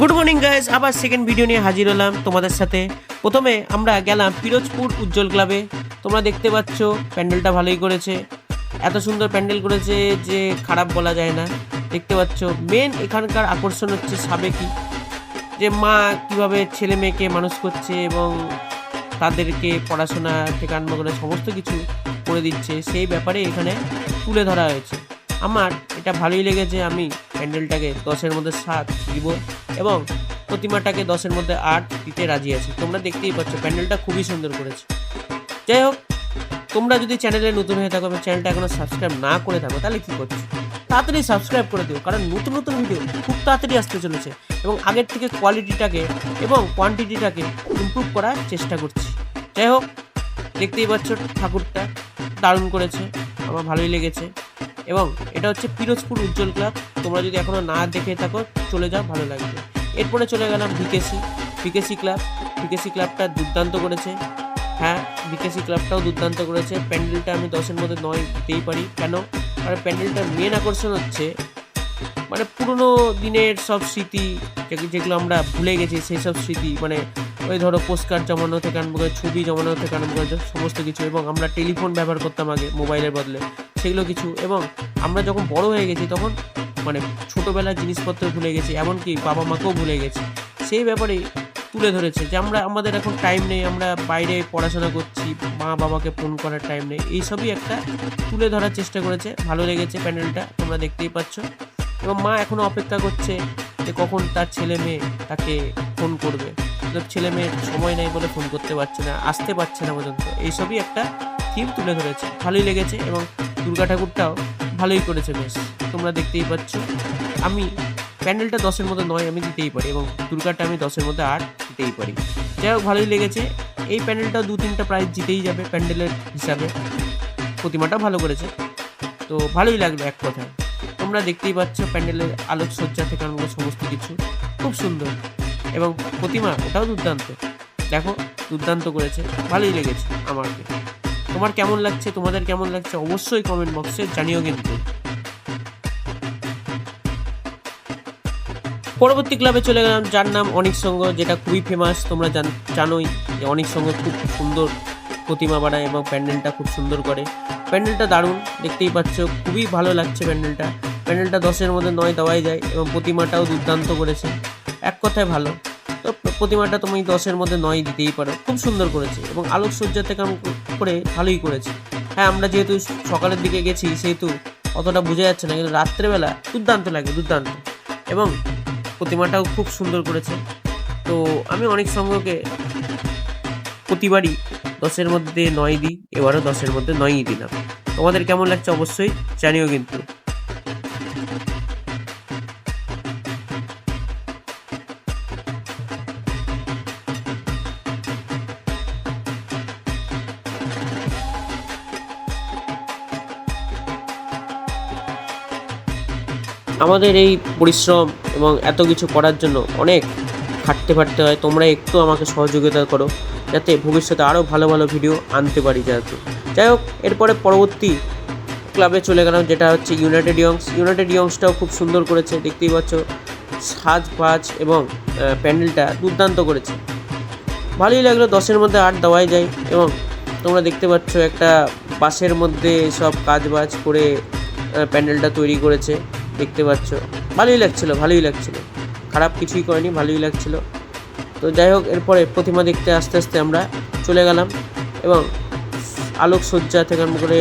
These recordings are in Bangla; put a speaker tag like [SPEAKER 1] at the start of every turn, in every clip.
[SPEAKER 1] গুড মর্নিং গাইজ আবার সেকেন্ড ভিডিও নিয়ে হাজির হলাম তোমাদের সাথে। প্রথমে আমরা গেলাম পিরোজপুর উজ্জ্বল ক্লাবে। তোমরা দেখতে পাচ্ছ, প্যান্ডেলটা ভালোই করেছে। এত সুন্দর প্যান্ডেল করেছে যে খারাপ বলা যায় না। দেখতে পাচ্ছ মেন এখানকার আকর্ষণ হচ্ছে সাবেকি। যে মা কীভাবে ছেলে মেয়েকে মানুষ করছে এবং তাদেরকে পড়াশোনা আরম্ভ করে সমস্ত কিছু করে দিচ্ছে, সেই ব্যাপারে এখানে তুলে ধরা হয়েছে। আমার এটা ভালোই লেগেছে, আমি প্যান্ডেলটাকে দশের মধ্যে সাত দিব এবং প্রতিমাটাকে দশের মধ্যে আট দিতে রাজি আছি। তোমরা দেখতেই পাচ্ছ, প্যান্ডেলটা খুবই সুন্দর করেছে। যাই হোক, তোমরা যদি চ্যানেলে নতুন হয়ে থাকো চ্যানেলটা এখনও সাবস্ক্রাইব না করে থাকো, তাহলে কী করছ? তাড়াতাড়ি সাবস্ক্রাইব করে দিও, কারণ নতুন নতুন ভিডিও খুব তাড়াতাড়ি আসতে চলেছে এবং আগের থেকে কোয়ালিটিটাকে এবং কোয়ান্টিটিটাকে ইমপ্রুভ করার চেষ্টা করছি। যাই হোক, দেখতেই পাচ্ছ, ঠাকুরটা দারুণ করেছে, আমার ভালোই লেগেছে। এবং এটা হচ্ছে পিরোজপুর উজ্জ্বল ক্লাব। তোমরা যদি এখনও না দেখে থাকো, চলে যাও, ভালো লাগবে। এরপরে চলে গেলাম ভিকেসি। VKC club. ভিকেসি ক্লাবটা দুর্দান্ত করেছে। হ্যাঁ ভিকেসি ক্লাবটাও দুর্দান্ত করেছে। প্যান্ডেলটা আমি দশের মধ্যে নয় দিতেই পারি। কেন? কারণ প্যান্ডেলটার মেন আকর্ষণ হচ্ছে মানে পুরনো দিনের সব স্মৃতি যেগুলো- আমরা ভুলে গেছি, সেই সব স্মৃতি মানে ওই ধরো পোস্টকার্ড জমানো থেকে করে ছবি জমানো থেকে করে সমস্ত কিছু, এবং আমরা টেলিফোন ব্যবহার করতাম আগে মোবাইলের বদলে। সেগুলো কিছু। এবং আমরা যখন বড় হয়ে গেছি তখন মানে ছোটোবেলার জিনিসপত্র ভুলে গেছি, এমনকি বাবা মাকেও ভুলে গেছি। সেই ব্যাপারেই তুলে ধরেছে যে আমরা, আমাদের এখন টাইম নেই, আমরা বাইরে পড়াশোনা করছি, মা বাবাকে ফোন করার টাইম নেই। এইসবই একটা তুলে ধরার চেষ্টা করেছে। ভালো লেগেছে প্যান্ডেলটা তোমরা দেখতেই পাচ্ছ। এবং মা এখনও অপেক্ষা করছে যে কখন তার ছেলে মেয়ে তাকে ফোন করবে। ছেলে মেয়ের সময় নেই বলে ফোন করতে পারছে না, আসতে পারছে না পর্যন্ত। এইসবই একটা থিম তুলে ধরেছে। ভালোই লেগেছে এবং দুর্গা ঠাকুরটাও ভালোই করেছে বেশ। তোমরা দেখতেই পাচ্ছ। আমি প্যান্ডেলটা দশের মধ্যে নয়, আমি দিতেই পারি এবং দুর্গাটা আমি দশের মধ্যে আট দিতেই পারি। যাই হোক, ভালোই লেগেছে। এই প্যান্ডেলটা দু তিনটা প্রাইজ জিতেই যাবে প্যান্ডেলের হিসাবে। প্রতিমাটা ভালো করেছে। তো ভালোই লাগল এক কথায়। তোমরা দেখতেই পাচ্ছ প্যান্ডেলের আলোকসজ্জা থেকে আরম্ভ সমস্ত কিছু। খুব সুন্দর। এবং প্রতিমা, ওটাও দুর্দান্ত। দেখো, দুর্দান্ত করেছে। ভালোই লেগেছে আমাকে। তোমার কেমন লাগছে, তোমাদের কেমন লাগছে, অবশ্যই কমেন্ট বক্সে জানিও কিন্তু। পরবর্তী ক্লাবে চলে গেলাম, যার নাম অনিক সঙ্গ যেটা খুবই ফেমাস তোমরা জান, জানোই যে অনিক সঙ্গ খুব সুন্দর প্রতিমা বানায় এবং প্যান্ডেলটা খুব সুন্দর করে। প্যান্ডেলটা দারুণ, দেখতেই পাচ্ছ, খুবই ভালো লাগছে প্যান্ডেলটা। প্যান্ডেলটা দশের মধ্যে নয় দেওয়াই যায় এবং প্রতিমাটাও দুর্দান্ত করেছে। এক কথায় ভালো। তো প্রতিমাটা তুমি দশের মধ্যে নয় দিতেই পারো। খুব সুন্দর করেছে এবং আলোকসজ্জা থেকে আরম্ভ করে ভালোই করেছে। হ্যাঁ আমরা যেহেতু সকালের দিকে গেছি, সেহেতু অতটা বোঝা যাচ্ছে না, কিন্তু রাত্রেবেলা দুর্দান্ত লাগে, দুর্দান্ত। এবং প্রতিমাটাও খুব সুন্দর করেছে। তো আমি অনেক সঙ্গকে প্রতিবারই দশের মধ্যে নয় দিই, এবারও দশের মধ্যে নয়ই দিলাম। তোমাদের কেমন লাগছে অবশ্যই জানিও কিন্তু। আমাদের এই পরিশ্রম এবং এত কিছু করার জন্য অনেক খাটতে ফাটতে হয়। তোমরা একটু আমাকে সহযোগিতা করো, যাতে ভবিষ্যতে আরও ভালো ভালো ভিডিও আনতে পারি যাতে যাই হোক, এরপরে পরবর্তী ক্লাবে চলে গেলাম, যেটা হচ্ছে ইউনাইটেড ইয়ংস ইউনাইটেড ইয়ংসটাও খুব সুন্দর করেছে, দেখতেই পাচ্ছ। সাজ পাজ এবং প্যান্ডেলটা দুর্দান্ত করেছে। ভালোই লাগল, দশের মধ্যে আট দেওয়াই যায়। এবং তোমরা দেখতে পাচ্ছ একটা বাসের মধ্যে সব কাজ বাজ করে প্যান্ডেলটা তৈরি করেছে। দেখতে পাচ্ছ। ভালোই লাগছিল, ভালোই লাগছিল। খারাপ কিছুই করেনি, ভালোই লাগছিল। তো যাই হোক, এরপরে প্রতিমা দেখতে আস্তে আস্তে আমরা চলে গেলাম এবং আলোকসজ্জা থেকে আরম্ভ করে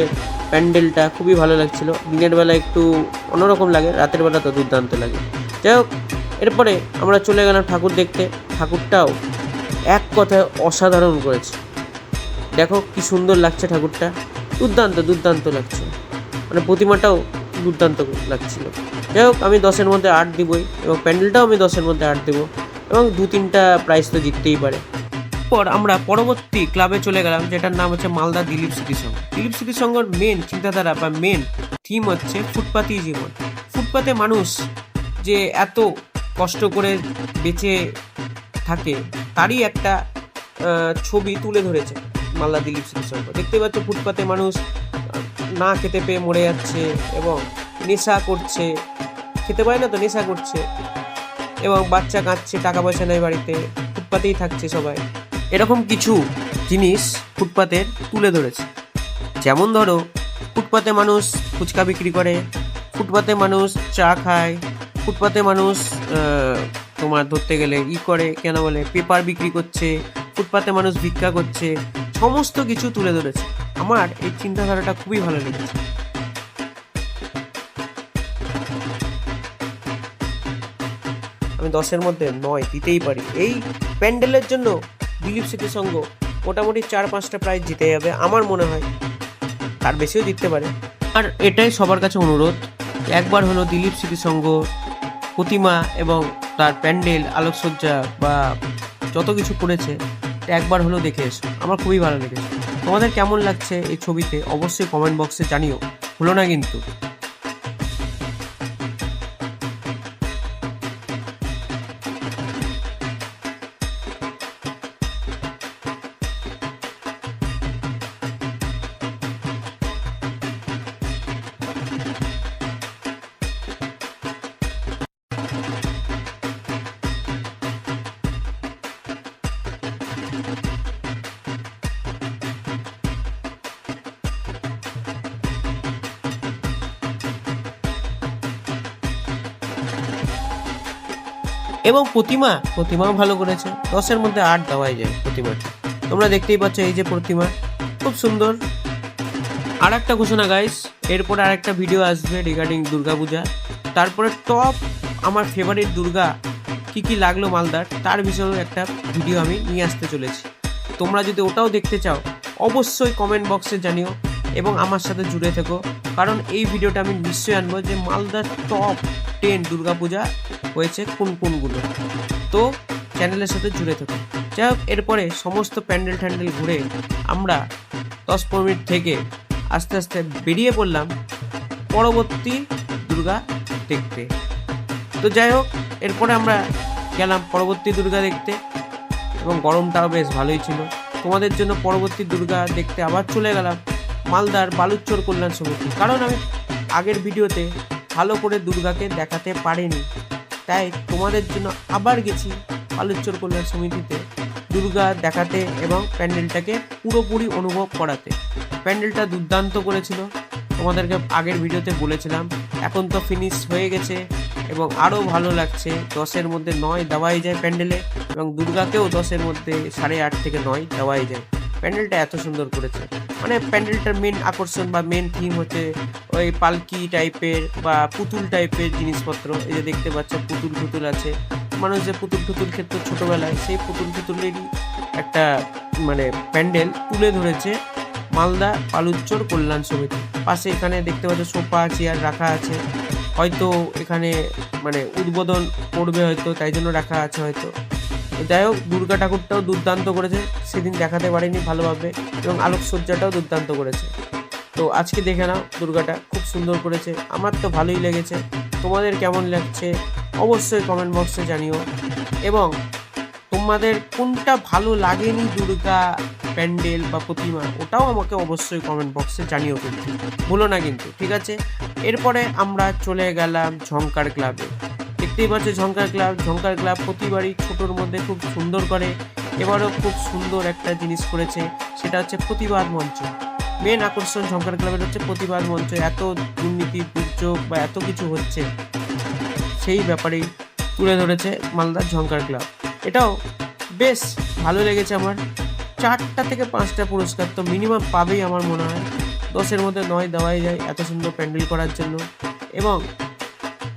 [SPEAKER 1] প্যান্ডেলটা খুবই ভালো লাগছিল। দিনের বেলা একটু অন্যরকম লাগে, রাতের বেলা তো দুর্দান্ত লাগে। যাই হোক, এরপরে আমরা চলে গেলাম ঠাকুর দেখতে। ঠাকুরটাও এক কথায় অসাধারণ করেছে। দেখো কি সুন্দর লাগছে ঠাকুরটা। দুর্দান্ত দুর্দান্ত লাগছে। মানে প্রতিমাটাও দুর্দান্ত লাগছিল। যাই হোক, আমি দশের মধ্যে আট দিবই এবং প্যান্ডেলটাও আমি দশের মধ্যে আট দেবো এবং দু তিনটা প্রাইজ তো জিততেই পারে। পর আমরা পরবর্তী ক্লাবে চলে গেলাম, যেটার নাম হচ্ছে মালদা দিলীপ স্মৃতি সংঘ। দিলীপ স্মৃতি সংঘর মেন চিন্তাধারা বা মেন থিম হচ্ছে ফুটপাতি জীবন। ফুটপাতে মানুষ যে এত কষ্ট করে বেঁচে থাকে, তারই একটা ছবি তুলে ধরেছে মালদা দিলীপ স্মৃতি সংঘ। দেখতে পাচ্ছ ফুটপাতে মানুষ না খেতে পেয়ে মরে যাচ্ছে এবং নেশা করছে। খেতে পায় না তো, নেশা করছে। এবং বাচ্চা কাঁদছে, টাকা পয়সা নেই বাড়িতে, ফুটপাতেই থাকছে সবাই। এরকম কিছু জিনিস ফুটপাতের তুলে ধরেছে। যেমন ধরো, ফুটপাতে মানুষ ফুচকা বিক্রি করে, ফুটপাতে মানুষ চা খায়, ফুটপাতে মানুষ তোমার ধরতে গেলে ই করে, কেন বলে, পেপার বিক্রি করছে, ফুটপাতে মানুষ ভিক্ষা করছে, সমস্ত কিছু তুলে ধরেছে। আমার এই চিন্তাধারাটা খুবই ভালো লেগেছে। আমি দশের মধ্যে নয় দিতেই পারি। এই প্যান্ডেলের জন্য দিলীপ স্মৃতি সংঘ মোটামুটি চার পাঁচটা প্রাইজ জিতে যাবে আমার মনে হয়। তার বেশিও জিততে পারে। আর এটাই সবার কাছে অনুরোধ, একবার হলো দিলীপ স্মৃতি সংঘ প্রতিমা এবং তার প্যান্ডেল, আলোকসজ্জা বা যত কিছু করেছে, একবার হলো দেখে এসো। আমার খুবই ভালো লেগেছে। তোমাদের কেমন লাগছে এই ছবিতে? অবশ্যই কমেন্ট বক্সে জানিও। হলো না কিন্তু। এবং প্রতিমা, প্রতিমাও ভালো করেছে। দশের মধ্যে আট দেওয়াই যায় প্রতিমাটি। তোমরা দেখতেই পাচ্ছ এই যে প্রতিমা। খুব সুন্দর। আর একটা ঘোষণা গাইস এরপরে আর একটা ভিডিও আসবে রিগার্ডিং দুর্গাপূজা। তারপরে টপ আমার ফেভারিট দুর্গা কি কি লাগল মালদার, তার বিষয়েও একটা ভিডিও আমি নিয়ে আসতে চলেছি। তোমরা যদি ওটাও দেখতে চাও, অবশ্যই কমেন্ট বক্সে জানিও এবং আমার সাথে জুড়ে থেকো। কারণ এই ভিডিওটা আমি নিশ্চয়ই আনব যে মালদার টপ টেন দুর্গাপূজা হয়েছে কোন কোনগুলো তো চ্যানেলের সাথে জুড়ে থেকো যাই হোক, এরপরে সমস্ত প্যান্ডেল ট্যান্ডেল ঘুরে আমরা দশ পনেরো মিনিট থেকে আস্তে আস্তে বেরিয়ে পড়লাম পরবর্তী দুর্গা দেখতে। তো যাই হোক, এরপরে আমরা গেলাম পরবর্তী দুর্গা দেখতে এবং গরমটাও বেশ ভালোই ছিল। তোমাদের জন্য পরবর্তী দুর্গা দেখতে আবার চলে গেলাম মালদার বালুচর কল্যাণ সমিতি। কারণ আমি আগের ভিডিওতে ভালো করে দুর্গাকে দেখাতে পারেনি। তাই তোমাদের জন্য আবার গেছি বালুচর কল্যাণ সমিতিতে দুর্গা দেখাতে এবং প্যান্ডেলটাকে পুরোপুরি অনুভব করাতে। প্যান্ডেলটা দুর্দান্ত করেছিল। তোমাদেরকে আগের ভিডিওতে বলেছিলাম, এখন তো ফিনিশ হয়ে গেছে এবং আরও ভালো লাগছে। দশের মধ্যে নয় দেওয়াই যায় প্যান্ডেলে এবং দুর্গাকেও দশের মধ্যে সাড়ে আট থেকে নয় দেওয়াই যায়। প্যান্ডেলটা এত সুন্দর করেছে। মানে প্যান্ডেলটার মেন আকর্ষণ বা মেন থিম হচ্ছে ওই পালকি টাইপের বা পুতুল টাইপের জিনিসপত্র। এই যে দেখতে পাচ্ছ, পুতুল পুতুল আছে। মানুষ যে পুতুল টুতুল খেত ছোটোবেলায়, সেই পুতুল টুতুলেরই একটা মানে প্যান্ডেল তুলে ধরেছে মালদা পালুচ্চর কল্যাণ সমিতি। পাশে এখানে দেখতে পাচ্ছ, সোফা, চেয়ার রাখা আছে। হয়তো এখানে মানে উদ্বোধন করবে হয়তো, তাই জন্য রাখা আছে হয়তো। যাই হোক, দুর্গা ঠাকুরটাও দুর্দান্ত করেছে। সেদিন দেখাতে পারিনি ভালোভাবে এবং আলোকসজ্জাটাও দুর্দান্ত করেছে। তো আজকে দেখে নাও, দুর্গাটা খুব সুন্দর করেছে। আমার তো ভালোই লেগেছে। তোমাদের কেমন লাগছে? অবশ্যই কমেন্ট বক্সে জানিও। এবং তোমাদের কোনটা ভালো লাগেনি দুর্গা প্যান্ডেল বা প্রতিমা, ওটাও আমাকে অবশ্যই কমেন্ট বক্সে জানিও কিন্তু। ভুলো না কিন্তু, ঠিক আছে? এরপরে আমরা চলে গেলাম ঝঙ্কার ক্লাবে দেখতেই পাচ্ছ ঝঙ্কার ক্লাব ঝঙ্কার ক্লাব প্রতিবারই ছোটোর মধ্যে খুব সুন্দর করে, এবারও খুব সুন্দর একটা জিনিস করেছে, সেটা হচ্ছে প্রতিবাদ মঞ্চ। মেন আকর্ষণ ঝঙ্কার ক্লাবের হচ্ছে প্রতিবাদ মঞ্চ, এত দুর্নীতি, দুর্যোগ বা এত কিছু হচ্ছে, সেই ব্যাপারেই তুলে ধরেছে মালদার ঝঙ্কার ক্লাব। এটাও বেশ ভালো লেগেছে আমার। চারটা থেকে পাঁচটা পুরস্কার তো মিনিমাম পাবেই আমার মনে হয়। দশের মধ্যে নয় দেওয়াই যায় এত সুন্দর প্যান্ডেল করার জন্য। এবং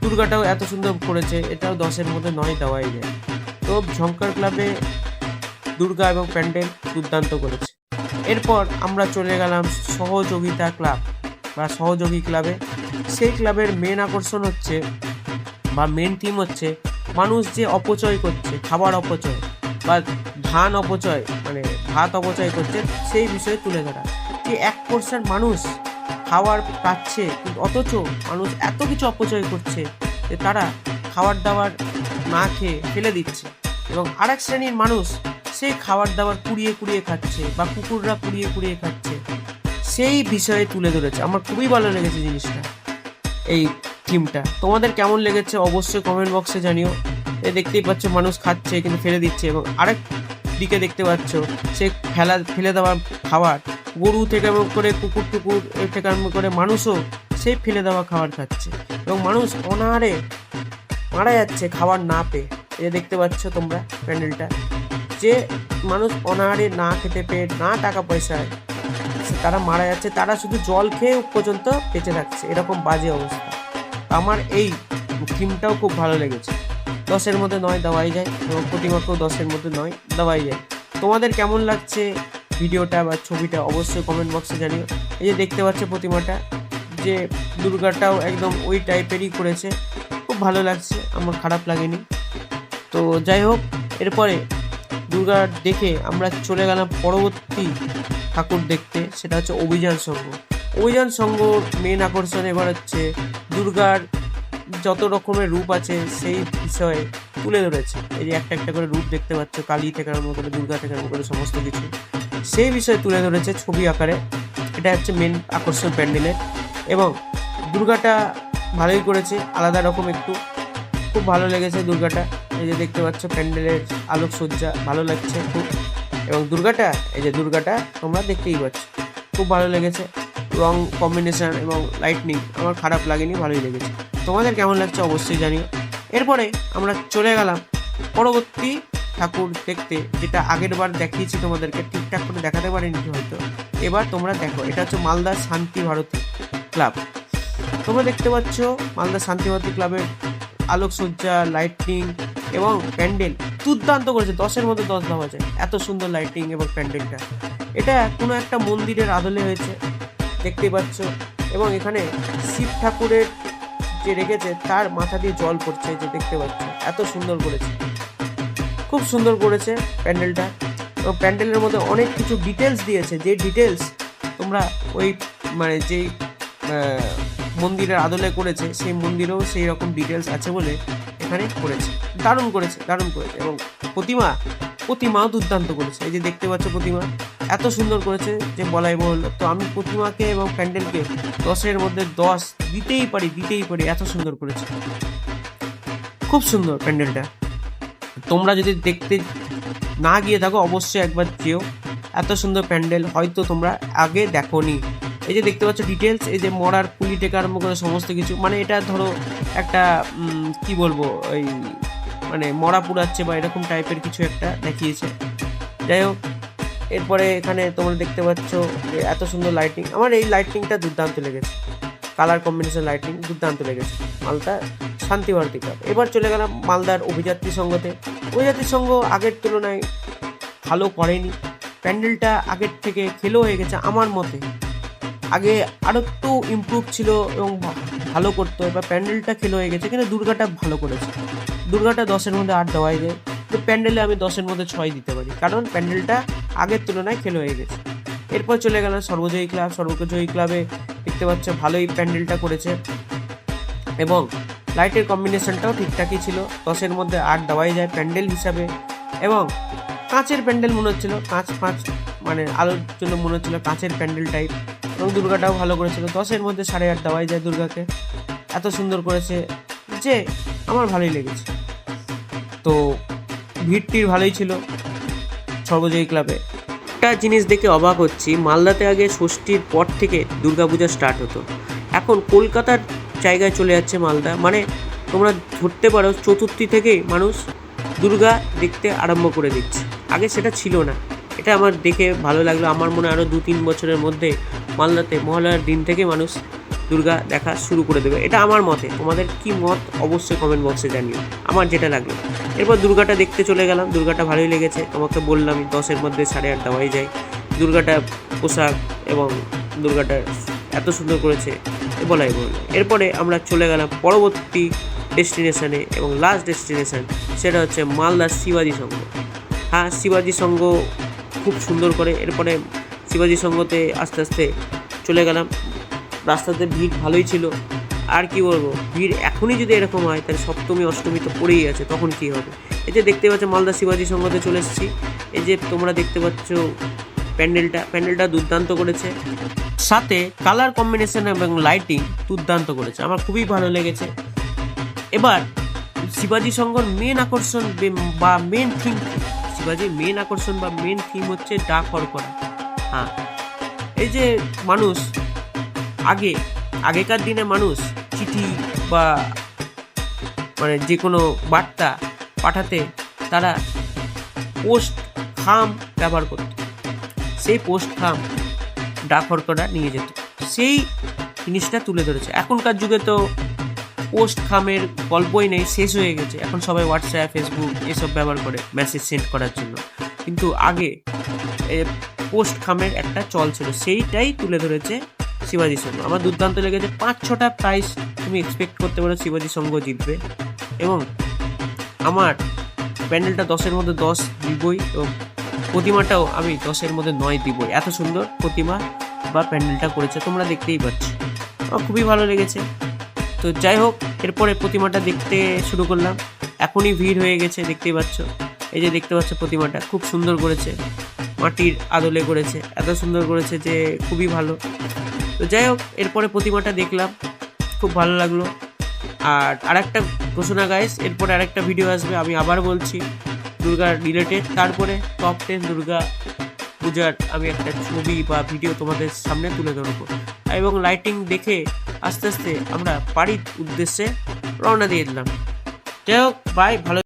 [SPEAKER 1] দুর্গাটাও এত সুন্দর করেছে, এটাও দশের মধ্যে নয় দেওয়াই যায়। তো ঝঙ্কার ক্লাবে দুর্গা এবং প্যান্ডেল দুর্দান্ত করেছে। এরপর আমরা চলে গেলাম সহযোগিতা ক্লাব বা সহযোগী ক্লাবে। সেই ক্লাবের মেন আকর্ষণ হচ্ছে বা মেন থিম হচ্ছে মানুষ যে অপচয় করছে, খাবার অপচয় বা ধান অপচয় মানে ভাত অপচয় করছে, সেই বিষয়ে তুলে ধরা। যে এক পার্সেন্ট মানুষ খাবার পাচ্ছে, অথচ মানুষ এত কিছু অপচয় করছে যে তারা খাবার দাবার না খেয়ে ফেলে দিচ্ছে। এবং আর এক শ্রেণির মানুষ সেই খাবার দাবার কুড়িয়ে কুড়িয়ে খাচ্ছে বা কুকুররা কুড়িয়ে কুড়িয়ে খাচ্ছে, সেই বিষয়ে তুলে ধরেছে। আমার খুবই ভালো লেগেছে জিনিসটা, এই থিমটা। তোমাদের কেমন লেগেছে অবশ্যই কমেন্ট বক্সে জানিও। এ দেখতেই পাচ্ছ মানুষ খাচ্ছে, কিন্তু ফেলে দিচ্ছে। এবং আরেক দিকে দেখতে পাচ্ছ সে ফেলা, ফেলে দেওয়া খাবার গরু থেকে আরম্ভ করে কুকুর টুকুর থেকে আরম্ভ করে মানুষও সেই ফেলে দেওয়া খাবার খাচ্ছে। এবং মানুষ অনাহারে মারা যাচ্ছে খাবার না পেয়ে। এই দেখতে পাচ্ছ তোমরা প্যান্ডেলটা। যে মানুষ অনাহারে না খেতে পেয়ে না টাকা পয়সায় তারা মারা যাচ্ছে, তারা শুধু জল খেয়ে পর্যন্ত বেঁচে থাকছে। এরকম বাজে অবস্থা। আমার এই থিমটাও খুব ভালো লেগেছে। দশের মধ্যে নয় দেওয়াই যায় এবং প্রতিমাকেও দশের মধ্যে নয় দেওয়াই যায়। তোমাদের কেমন লাগছে? ভিডিওটা বা ছবিটা অবশ্যই কমেন্ট বক্সে জানিও। এই যে দেখতে পাচ্ছ প্রতিমাটা, যে দুর্গাটাও একদম ওই টাইপেরই করেছে। খুব ভালো লাগছে, আমার খারাপ লাগেনি। তো যাই হোক, এরপরে দুর্গা দেখে আমরা চলে গেলাম পরবর্তী ঠাকুর দেখতে, সেটা হচ্ছে অভিযান সংঘ অভিযান সংঘ মেন আকর্ষণ এবার হচ্ছে দুর্গার যত রকমের রূপ আছে, সেই বিষয়ে তুলে ধরেছে। এই যে একটা একটা করে রূপ দেখতে পাচ্ছ, কালী থেকে আরম্ভ করে দুর্গা থেকে আরম্ভ করে সমস্ত কিছু। সেই বিষয়ে তুলে ধরেছে ছবি আকারে। এটা হচ্ছে মেন আকর্ষণ প্যান্ডেলের এবং দুর্গাটা ভালোই করেছে, আলাদা রকম একটু। খুব ভালো লেগেছে দুর্গাটা। এই যে দেখতে পাচ্ছ প্যান্ডেলের আলোকসজ্জা, ভালো লাগছে খুব। এবং দুর্গাটা, এই যে দুর্গাটা তোমরা দেখতেই পাচ্ছ। খুব ভালো লেগেছে। রং কম্বিনেশন এবং লাইটনিং আমার খারাপ লাগেনি, ভালোই লেগেছে। তোমাদের কেমন লাগছে অবশ্যই জানিও। এরপরে আমরা চলে গেলাম পরবর্তী ঠাকুর দেখতে, যেটা আগের বার দেখিয়েছি তোমাদেরকে, ঠিকঠাক করে দেখাতে পারিনি হয়তো। এবার তোমরা দেখো, এটা হচ্ছে মালদা শান্তি ভারতী ক্লাব। তোমরা দেখতে পাচ্ছ মালদা শান্তি ভারতী ক্লাবের আলোকসজ্জা, লাইটিং এবং প্যান্ডেল দুর্দান্ত করেছে। দশের মধ্যে দশ দেওয়া যায় এত সুন্দর লাইটিং এবং প্যান্ডেলটা। এটা কোনো একটা মন্দিরের আদলে হয়েছে, দেখতে পাচ্ছ। এবং এখানে শিব ঠাকুরের যে রেখেছে, তার মাথা দিয়ে জল পড়ছে যে দেখতে পাচ্ছ। এত সুন্দর করেছে। খুব সুন্দর করেছে প্যান্ডেলটা। এবং প্যান্ডেলের মধ্যে অনেক কিছু ডিটেলস দিয়েছে। যে ডিটেলস তোমরা ওই মানে যেই মন্দিরের আদলে করেছে, সেই মন্দিরেও সেই রকম ডিটেলস আছে বলে এখানে করেছে। দারুণ করেছে দারুণ করেছে এবং প্রতিমা, প্রতিমাও দুর্দান্ত করেছে। এই যে দেখতে পাচ্ছ প্রতিমা, এত সুন্দর করেছে যে বলাই বল তো আমি প্রতিমাকে এবং প্যান্ডেলকে দশের মধ্যে দশ দিতেই পারি দিতেই পারি, এত সুন্দর করেছে। খুব সুন্দর প্যান্ডেলটা। তোমরা যদি দেখতে না গিয়ে থাকো, অবশ্যই একবার যেও। এত সুন্দর প্যান্ডেল, হয়তো তোমরা আগে দেখোনি। এই যে দেখতে পাচ্ছ ডিটেলস এই যে মরার, পুলি থেকে আরম্ভ করে সমস্ত কিছু মানে এটা ধরো একটা কি বলব, ওই মানে মরা পুড়াচ্ছে বা এরকম টাইপের কিছু একটা দেখিয়েছে। যাই হোক, এরপরে এখানে তোমরা দেখতে পাচ্ছ যে এত সুন্দর লাইটিং আমার এই লাইটিংটা দুর্দান্ত লেগেছে। কালার কম্বিনেশন লাইটিং দুর্দান্ত লেগেছে। মালদা শান্তি ভারতী ক্লাব। এবার চলে গেলাম মালদার অভিযাত্রী সংঘতে অভিযাত্রী সংঘ আগের তুলনায় ভালো করেনি। প্যান্ডেলটা আগের থেকে খেলো হয়ে গেছে আমার মতে। আগে আরও একটু ইমপ্রুভ ছিল এবং ভালো করতো। এবার প্যান্ডেলটা খেলো হয়ে গেছে, কিন্তু দুর্গাটা ভালো করেছে। দুর্গাটা দশের মধ্যে আট দেওয়াই যায়। তো প্যান্ডেলে আমি দশের মধ্যে ছয় দিতে পারি। কারণ প্যান্ডেলটা আগের তুলনায় খেলো হয়ে গেছে। এরপর চলে গেলাম সর্বজয়ী ক্লাব। সর্বজয়ী ক্লাবে দেখতে পাচ্ছ ভালোই প্যান্ডেলটা করেছে। এবং লাইটের কম্বিনেশনটাও ঠিকঠাকই ছিল। দশের মধ্যে আট দেওয়াই যায় প্যান্ডেল হিসাবে এবং কাঁচের প্যান্ডেল মনে হচ্ছিল, কাঁচ পাঁচ মানে আলোর জন্য মনে হচ্ছিল কাঁচের প্যান্ডেল টাইপ এবং দুর্গাটাও ভালো করেছিল। দশের মধ্যে সাড়ে আট দেওয়াই যায় দুর্গাকে। এত সুন্দর করেছে যে আমার ভালোই লেগেছে। তো ভিড়টির ভালোই ছিল সর্বজয়ী ক্লাবে। একটা জিনিস দেখে অবাক হচ্ছি, মালদাতে আগে ষষ্ঠীর পর থেকে দুর্গাপূজা স্টার্ট হতো। এখন কলকাতার জায়গায় চলে যাচ্ছে মালদা। মানে তোমরা ধরতে পারো, চতুর্থী থেকেই মানুষ দুর্গা দেখতে আরম্ভ করে দিচ্ছে। আগে সেটা ছিল না। এটা আমার দেখে ভালো লাগল। আমার মনে হয় আরও দু তিন বছরের মধ্যে মালদাতে মহালয়ার দিন থেকে মানুষ দুর্গা দেখা শুরু করে দেবে। এটা আমার মতে। তোমাদের কি মত অবশ্যই কমেন্ট বক্সে জানিও। আমার যেটা লাগল। এরপর দুর্গাটা দেখতে চলে গেলাম। দুর্গাটা ভালোই লেগেছে। তোমাকে বললাম, দশের মধ্যে সাড়ে আট দেওয়াই যায়। দুর্গাটা পোশাক এবং দুর্গাটা এত সুন্দর করেছে। বলাই বল এরপরে আমরা চলে গেলাম পরবর্তী ডেস্টিনেশানে এবং লাস্ট ডেস্টিনেশান সেটা হচ্ছে মালদার শিবাজি সংঘ। হ্যাঁ শিবাজি সংঘ খুব সুন্দর করে, এরপরে শিবাজি সংঘতে আস্তে আস্তে চলে গেলাম। রাস্তাতে ভিড় ভালোই ছিল। আর কি বলব, ভিড় এখনই যদি এরকম হয়, তাহলে সপ্তমী, অষ্টমী তো পড়েই আছে, তখন কি হবে? এই যে দেখতে পাচ্ছ, মালদা শিবাজি সংঘতে চলে এসেছি। এই যে তোমরা দেখতে পাচ্ছ, প্যান্ডেলটা প্যান্ডেলটা দুর্দান্ত করেছে। সাথে কালার কম্বিনেশন এবং লাইটিং দুর্দান্ত করেছে। আমার খুবই ভালো লেগেছে। এবার শিবাজি সংঘর মেন আকর্ষণ বা মেন থিম শিবাজির মেন আকর্ষণ বা মেন থিম হচ্ছে ডাক হরকরা হ্যাঁ এই যে মানুষ, আগে, আগেকার দিনে মানুষ চিঠি বা মানে যে কোনো বার্তা পাঠাতে তারা পোস্ট খাম ব্যবহার করত। সেই পোস্ট খাম ডাক হরকরা নিয়ে যেত। সেই জিনিসটা তুলে ধরেছে। এখনকার যুগে তো পোস্ট খামের গল্পই নেই, শেষ হয়ে গেছে। এখন সবাই হোয়াটসঅ্যাপ ফেসবুক এসব ব্যবহার করে মেসেজ সেন্ড করার জন্য। কিন্তু আগে পোস্ট খামের একটা চল ছিল। সেইটাই তুলে ধরেছে শিবাজি সঙ্গ। আমার দুর্দান্ত লেগেছে। পাঁচ, ছটা প্রাইজ তুমি এক্সপেক্ট করতে পারো শিবাজি সংঘ জিতবে। এবং আমার প্যান্ডেলটা দশের মধ্যে দশ দিবই এবং প্রতিমাটাও আমি দশের মধ্যে নয় দিবই। এত সুন্দর প্রতিমা বা প্যান্ডেলটা করেছে, তোমরা দেখতেই পাচ্ছ। আমার খুবই ভালো লেগেছে। তো যাই হোক, এরপরে প্রতিমাটা দেখতে শুরু করলাম। এখনই ভিড় হয়ে গেছে, দেখতেই পাচ্ছ। এই যে দেখতে পাচ্ছ প্রতিমাটা, খুব সুন্দর করেছে। মাটির আদলে করেছে। এত সুন্দর করেছে যে খুবই ভালো। তো যাই হোক, এরপরে প্রতিমাটা দেখলাম। খুব ভালো লাগল। আর আরেকটা ঘোষণা গাইস এরপরে আরেকটা ভিডিও আসবে। আমি আবার বলছি দুর্গার রিলেটেড তারপরে টপ টেন দুর্গা পূজার আমি একটা ছবি বা ভিডিও তোমাদের সামনে তুলে ধরবো। এবং লাইটিং দেখে আস্তে আস্তে আমরা বাড়ির উদ্দেশ্যে রওনা দিয়ে দিলাম। যাই হোক বাই ভালো